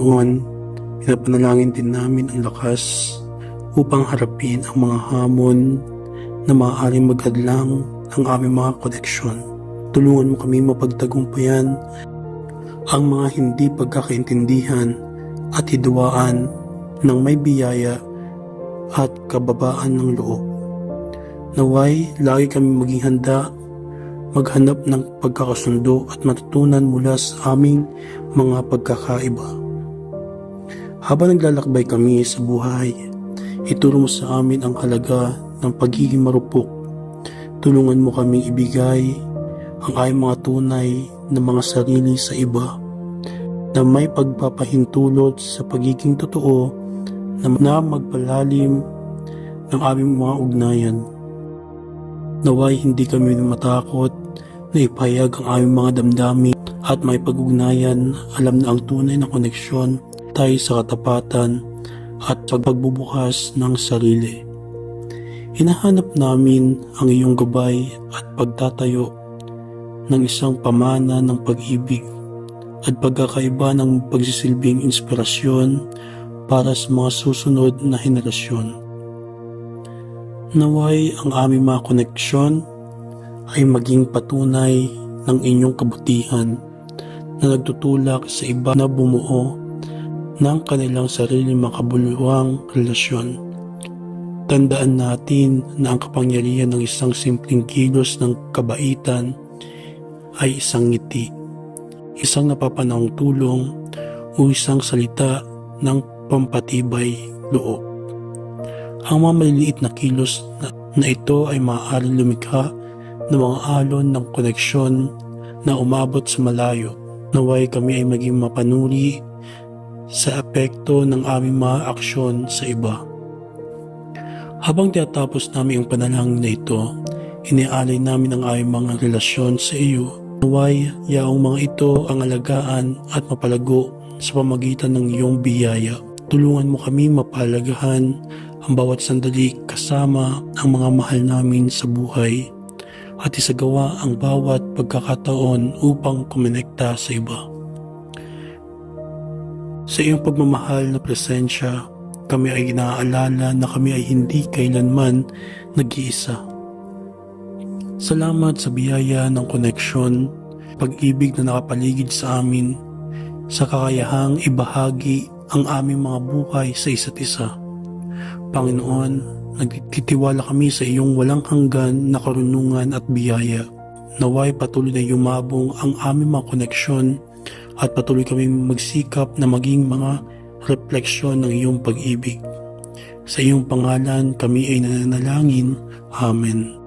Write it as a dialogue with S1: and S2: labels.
S1: Noon, pinapanalangin din namin ang lakas upang harapin ang mga hamon na maaaring maghadlang ang aming mga koneksyon. Tulungan mo kami mapagtagumpayan ang mga hindi pagkakaintindihan at hidwaan ng may biyaya at kababaan ng loob. Naway, lagi kami maging handa maghanap ng pagkakasundo at matutunan mula sa aming mga pagkakaiba. Habang naglalakbay kami sa buhay, ituro mo sa amin ang halaga ng pagiging marupok. Tulungan mo kaming ibigay ang aming mga tunay na mga sarili sa iba na may pagpapahintulot sa pagiging totoo na magpalalim ng aming mga ugnayan. Naway hindi kami matakot na ipahayag ang aming mga damdamin at may pag-ugnayan alam na ang tunay na koneksyon tayo sa katapatan at sa pagbubukas ng sarili. Hinahanap namin ang iyong gabay at pagtatayo ng isang pamana ng pag-ibig at pagkakaiba ng pagsisilbing inspirasyon para sa mga susunod na henerasyon. Naway ang aming mga koneksyon ay maging patunay ng inyong kabutihan na nagtutulak sa iba na bumuo ng kanilang sarili makabuluhang relasyon. Tandaan natin na ang kapangyarihan ng isang simpleng kilos ng kabaitan ay isang ngiti, isang napapanahong tulong o isang salita ng pampatibay loob. Ang mga maliliit na kilos na, na ito ay maaaring lumikha ng mga alon ng koneksyon na umabot sa malayo. Naway kami ay maging mapanuri sa epekto ng aming mga aksyon sa iba. Habang tinatapos namin ang panalangin na ito, inialay namin ang aming mga relasyon sa iyo. Naway, yaong mga ito ang alagaan at mapalago sa pamagitan ng iyong biyaya. Tulungan mo kami mapalagahan ang bawat sandali kasama ang mga mahal namin sa buhay at isagawa ang bawat pagkakataon upang kumonekta sa iba. Sa iyong pagmamahal na presensya, kami ay inaalala na kami ay hindi kailanman nag-iisa. Salamat sa biyaya ng koneksyon, pag-ibig na nakapaligid sa amin, sa kakayahang ibahagi ang aming mga buhay sa isa't isa. Panginoon, nagtitiwala kami sa iyong walang hanggan na karunungan at biyaya. Naway patuloy na yumabong ang aming mga koneksyon at patuloy kami magsikap na maging mga refleksyon ng iyong pag-ibig. Sa iyong pangalan kami ay nananalangin. Amen.